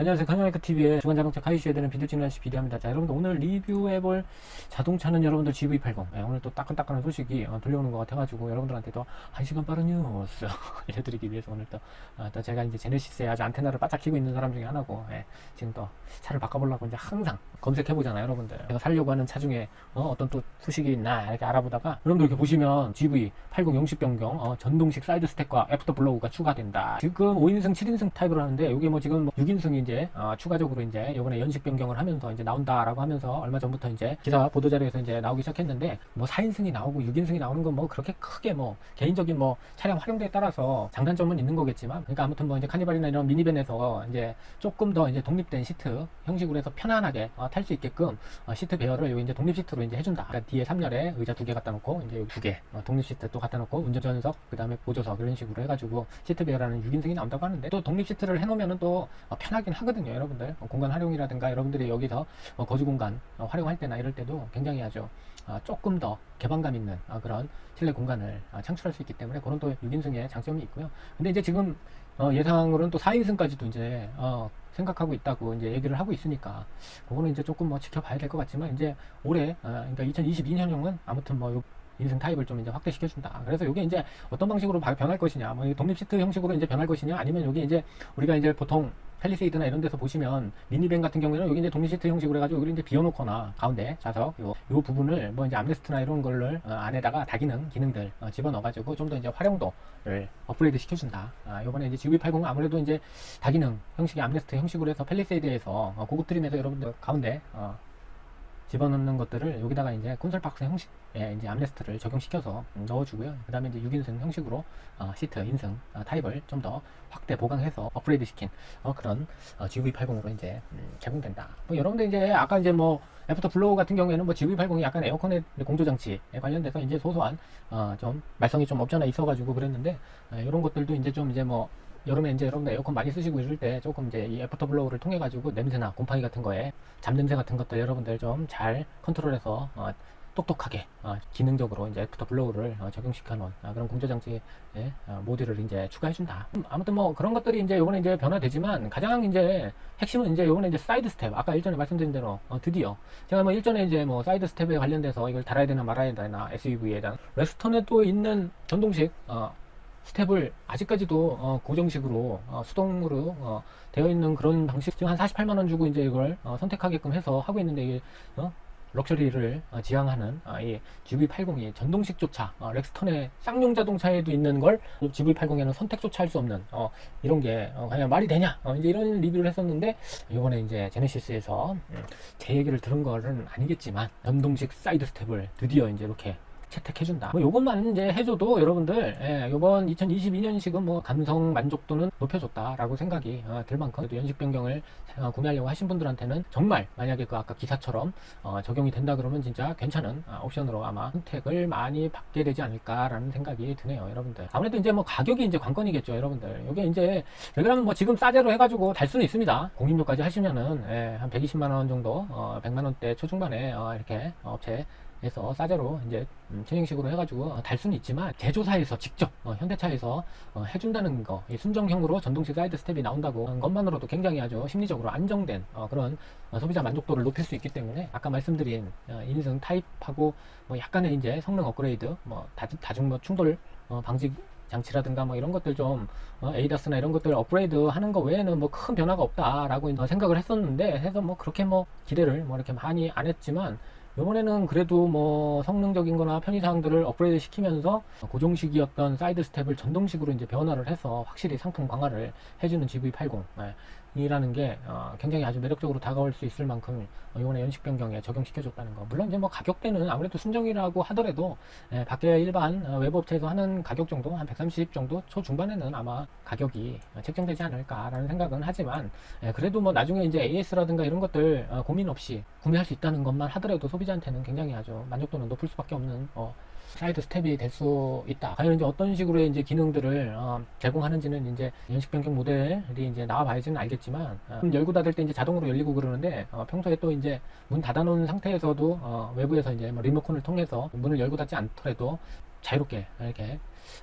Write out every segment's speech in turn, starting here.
안녕하세요. 카니마이크 TV의 주간 자동차 대한 비디오 찍는 시 비디오입니다. 자, 여러분들 오늘 리뷰해볼 자동차는 여러분들 GV80. 예, 오늘 또 따끈따끈한 소식이 어, 들려오는 것 같아가지고 여러분들한테도 한 시간 빠른 뉴스 알려드리기 위해서 오늘 또, 어, 또 제가 이제 제네시스에 아주 안테나를 바짝 키고 있는 사람 중에 하나고 예, 지금 또 차를 바꿔보려고 이제 항상 검색해보잖아요, 여러분들. 제가 살려고 하는 차 중에 어, 떤또 소식이 있나 이렇게 알아보다가 여러분들 이렇게 보시면 GV80 영식 변경 어, 전동식 사이드 스택과 애프터 블로우가 추가된다. 지금 5인승, 7인승 타입으로 하는데 이게 뭐 지금 뭐 6인승이 이제 어, 추가적으로 이제 이번에 연식 변경을 하면서 이제 나온다라고 하면서 얼마 전부터 이제 기사 보도 자료에서 이제 나오기 시작했는데 뭐 4인승이 나오고 6인승이 나오는 건 뭐 그렇게 크게 뭐 개인적인 뭐 차량 활용도에 따라서 장단점은 있는 거겠지만 그러니까 아무튼 뭐 이제 카니발이나 이런 미니밴에서 이제 조금 더 이제 독립된 시트 형식으로 해서 편안하게 어, 탈수 있게끔 어, 시트 배열을 여기 이제 독립 시트로 이제 해준다. 그러니까 뒤에 3열에 의자 두 개 갖다 놓고 이제 여기 두 개, 어, 독립 시트 또 갖다 놓고 운전전석, 그 다음에 보조석 이런 식으로 해가지고 시트 배열하는 6인승이 나온다고 하는데 또 독립 시트를 해놓으면은 또 어, 편하긴 하 거든요, 여러분들. 어, 공간 활용이라든가 여러분들이 여기서 어, 거주 공간 어, 활용할 때나 이럴 때도 굉장히 아주 어, 조금 더 개방감 있는 어, 그런 실내 공간을 어, 창출할 수 있기 때문에 그런 또 6인승의 장점이 있고요. 근데 이제 지금 어, 예상으로는 또 4인승까지도 이제 어, 생각하고 있다고 이제 얘기를 하고 있으니까 그거는 이제 조금 뭐 지켜봐야 될 것 같지만 이제 올해 어, 그러니까 2022년형은 아무튼 뭐 요, 인승 타입을 좀 이제 확대시켜 준다. 그래서 이게 이제 어떤 방식으로 바- 변할 것이냐, 뭐 독립 시트 형식으로 이제 변할 것이냐, 아니면 여기 이제 우리가 이제 보통 펠리세이드나 이런 데서 보시면 미니밴 같은 경우에는 여기 이제 독립 시트 형식으로 해가지고 여기 이제 비워놓거나 가운데 좌석 요, 요 부분을 뭐 이제 암레스트나 이런 걸를 어, 안에다가 다기능 기능들 어, 집어넣어가지고 좀 더 이제 활용도를 업그레이드 시켜준다. 아, 요번에 이제 GV80 아무래도 이제 다기능 형식의 암레스트 형식으로 해서 펠리세이드에서 어, 고급 트림에서 여러분들 가운데 어, 집어넣는 것들을 여기다가 이제 콘솔 박스 형식의 이제 암레스트를 적용시켜서 음, 넣어주고요. 그 다음에 이제 6인승 형식으로 어, 시트 인승 어, 타입을 좀 더 확대 보강해서 업그레이드 시킨 어, 그런 어, GV80으로 이제 음, 제공된다. 뭐 여러분들 이제 아까 이제 뭐 애프터 블로우 같은 경우에는 뭐 GV80이 약간 에어컨의 공조 장치에 관련돼서 이제 소소한 어, 좀 말썽이 좀 없잖아 있어가지고 그랬는데 이런 것들도 이제 좀 이제 뭐 여름에 이제 여러분들 에어컨 많이 쓰시고 이럴 때 조금 이제 이 애프터 블로우를 통해 가지고 냄새나 곰팡이 같은 거에 잡냄새 같은 것들 여러분들 좀 잘 컨트롤해서 어, 똑똑하게 어, 기능적으로 이제 애프터 블로우를 어, 적용시켜 놓은 아, 그런 공조 장치의 어, 모듈을 이제 추가해 준다. 음, 아무튼 뭐 그런 것들이 이제 요번에 이제 변화되지만 가장 이제 핵심은 이제 요번에 이제 사이드 스텝. 아까 일전에 말씀드린 대로 어, 드디어. 제가 뭐 일전에 이제 뭐 사이드 스텝에 관련돼서 이걸 달아야 되나 말아야 되나 SUV에 대한. 레스턴에 또 있는 전동식 어, 스텝을 아직까지도 어, 고정식으로 어, 수동으로 어, 되어 있는 그런 방식 지금 한 48만 원 주고 이제 이걸 어, 선택하게끔 해서 하고 있는데 이게 어, 럭셔리를 어, 지향하는 아, 이 GV80이 전동식 조차 어, 렉스턴의 쌍용 자동차에도 있는 걸 GV80에는 선택조차 할 수 없는 어, 이런 게 어, 과연 말이 되냐? 어, 이제 이런 리뷰를 했었는데 이번에 이제 제네시스에서 음, 제 얘기를 들은 거는 아니겠지만 전동식 사이드 스텝을 드디어 이제 이렇게 채택해준다. 뭐 요것만 이제 해줘도 여러분들 예, 요번 2022년식은 뭐 감성 만족도는 높여줬다라고 생각이 어, 들 만큼 또 연식 변경을 어, 구매하려고 하신 분들한테는 정말 만약에 그 아까 기사처럼 어, 적용이 된다 그러면 진짜 괜찮은 어, 옵션으로 아마 선택을 많이 받게 되지 않을까라는 생각이 드네요, 여러분들. 아무래도 이제 뭐 가격이 이제 관건이겠죠, 여러분들. 요게 이제 왜냐면 뭐 지금 싸제로 해가지고 달 수는 있습니다. 공인료까지 하시면은 예, 한 120만 원 정도, 어, 100만 원대 초중반에 어, 이렇게 어, 업체 에서 싸제로 이제 음, 튜닝식으로 해가지고 어, 달 수는 있지만 제조사에서 직접 어, 현대차에서 어, 해준다는 거, 이 순정형으로 전동식 사이드 스텝이 나온다고 것만으로도 굉장히 아주 심리적으로 안정된 어, 그런 어, 소비자 만족도를 높일 수 있기 때문에 아까 말씀드린 어, 인승 타입하고 뭐 약간의 이제 성능 업그레이드, 뭐 다중, 다중 뭐 충돌 어, 방지 장치라든가 뭐 이런 것들 좀 어, 에이다스나 이런 것들 업그레이드 하는 거 외에는 뭐 큰 변화가 없다라고 어, 생각을 했었는데 해서 뭐 그렇게 뭐 기대를 뭐 이렇게 많이 안 했지만 이번에는 그래도 뭐 성능적인 거나 편의사항들을 업그레이드 시키면서 고정식이었던 사이드 스텝을 전동식으로 이제 변화를 해서 확실히 상품 강화를 해주는 GV80 예, 이라는 게 어, 굉장히 아주 매력적으로 다가올 수 있을 만큼 어, 이번에 연식 변경에 적용시켜줬다는 거. 물론 이제 뭐 가격대는 아무래도 순정이라고 하더라도 예, 밖에 일반 어, 외부 업체에서 하는 가격 정도 한 130 정도 초 중반에는 아마 가격이 어, 책정되지 않을까라는 생각은 하지만 예, 그래도 뭐 나중에 이제 AS라든가 이런 것들 어, 고민 없이 구매할 수 있다는 것만 하더라도 소비자한테는 굉장히 아주 만족도는 높을 수밖에 없는 어, 사이드 스텝이 될 수 있다. 과연 이제 어떤 식으로의 이제 기능들을 어, 제공하는지는 이제 연식 변경 모델이 이제 나와 봐야지는 알겠지만 어, 문 열고 닫을 때 이제 자동으로 열리고 그러는데 어, 평소에 또 이제 문 닫아놓은 상태에서도 어, 외부에서 이제 뭐 리모컨을 통해서 문을 열고 닫지 않더라도 자유롭게 이렇게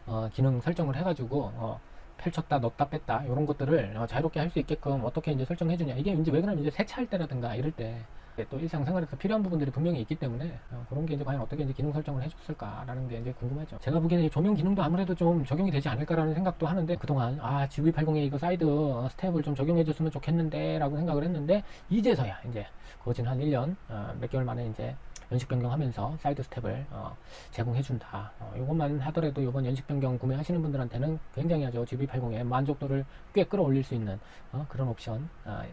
어, 기능 설정을 해가지고 어, 펼쳤다 넣었다 뺐다 이런 것들을 어, 자유롭게 할 수 있게끔 어떻게 이제 설정해 주냐 이게 이제 왜 그러냐면 이제 세차할 때라든가 이럴 때 또 일상생활에서 필요한 부분들이 분명히 있기 때문에 어, 그런 게 이제 과연 어떻게 이제 기능 설정을 해줬을까라는 게 이제 궁금하죠. 제가 보기에는 이 조명 기능도 아무래도 좀 적용이 되지 않을까라는 생각도 하는데 그동안 아 GV80에 이거 사이드 어, 스텝을 좀 적용해줬으면 좋겠는데라고 생각을 했는데 이제서야 이제 거진 한 1년 어, 몇 개월 만에 이제 연식 변경하면서 사이드 스텝을 어, 제공해준다. 어, 이것만 하더라도 이번 연식 변경 구매하시는 분들한테는 굉장히 아주 GV80의 만족도를 꽤 끌어올릴 수 있는 어, 그런 옵션. 어,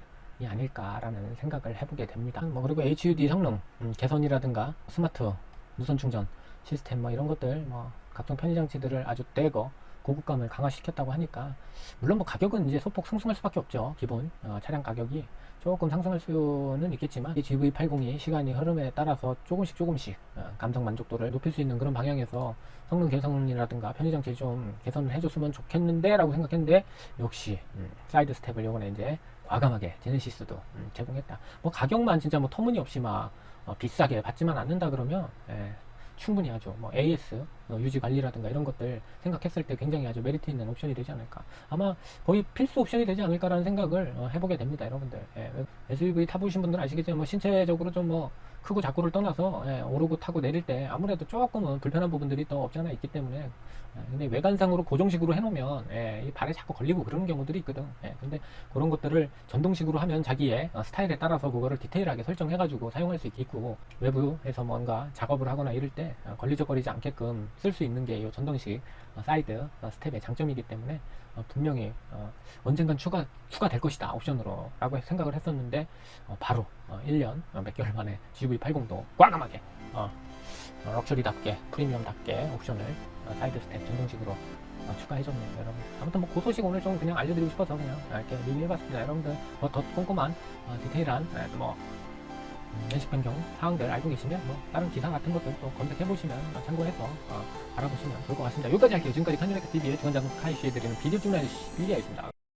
이 아닐까라는 생각을 해보게 됩니다. 뭐 그리고 HUD 성능 음, 개선이라든가 스마트 무선 충전 시스템 뭐 이런 것들 뭐 각종 편의 장치들을 아주 떼고 고급감을 강화시켰다고 하니까 물론 뭐 가격은 이제 소폭 상승할 수밖에 없죠. 기본 어, 차량 가격이 조금 상승할 수는 있겠지만 이 GV80이 시간이 흐름에 따라서 조금씩 조금씩 어, 감성 만족도를 높일 수 있는 그런 방향에서 성능 개선이라든가 편의 장치 좀 개선을 해줬으면 좋겠는데 라고 생각했는데 역시 음, 사이드 스텝을 요번에 이제 과감하게 제네시스도 음, 제공했다. 뭐 가격만 진짜 뭐 터무니없이 막 어, 비싸게 받지만 않는다 그러면 예, 충분히 아주 뭐 AS 어, 유지 관리라든가 이런 것들 생각했을 때 굉장히 아주 메리트 있는 옵션이 되지 않을까. 아마 거의 필수 옵션이 되지 않을까라는 생각을 어, 해보게 됩니다, 여러분들. 예, SUV 타보신 분들은 아시겠지만 뭐 신체적으로 좀뭐 크고 작고를 떠나서 예, 오르고 타고 내릴 때 아무래도 조금은 불편한 부분들이 더 없지 않아 있기 때문에 예, 근데 외관상으로 고정식으로 해놓으면 예, 이 발에 자꾸 걸리고 그런 경우들이 있거든. 예, 근데 그런 것들을 전동식으로 하면 자기의 어, 스타일에 따라서 그거를 디테일하게 설정해 가지고 사용할 수 있고 외부에서 뭔가 작업을 하거나 이럴 때 어, 걸리적거리지 않게끔 쓸 수 있는 게 이 전동식 어, 사이드 어, 스텝의 장점이기 때문에 어, 분명히 어, 언젠간 추가 추가될 것이다 옵션으로라고 생각을 했었는데 어, 바로 어, 1년 어, 몇 개월 만에 GV80도 과감하게 어, 어, 럭셔리답게 프리미엄답게 옵션을 어, 사이드 스텝 전동식으로 어, 추가해줬네요 여러분. 아무튼 뭐 고소식 오늘 좀 그냥 알려드리고 싶어서 그냥 이렇게 리뷰해봤습니다. 여러분들 뭐 더 꼼꼼한 어, 디테일한 예, 뭐 음, 연식 변경 사항들 알고 계시면 뭐 다른 기사 같은 것들 또 검색해 보시면 어, 참고해서 어, 알아보시면 좋을 것 같습니다. 여기까지 할게요. 지금까지 카니레크 TV의 주간자동 카이시해드리는 비디오 중라이시 비디오였습니다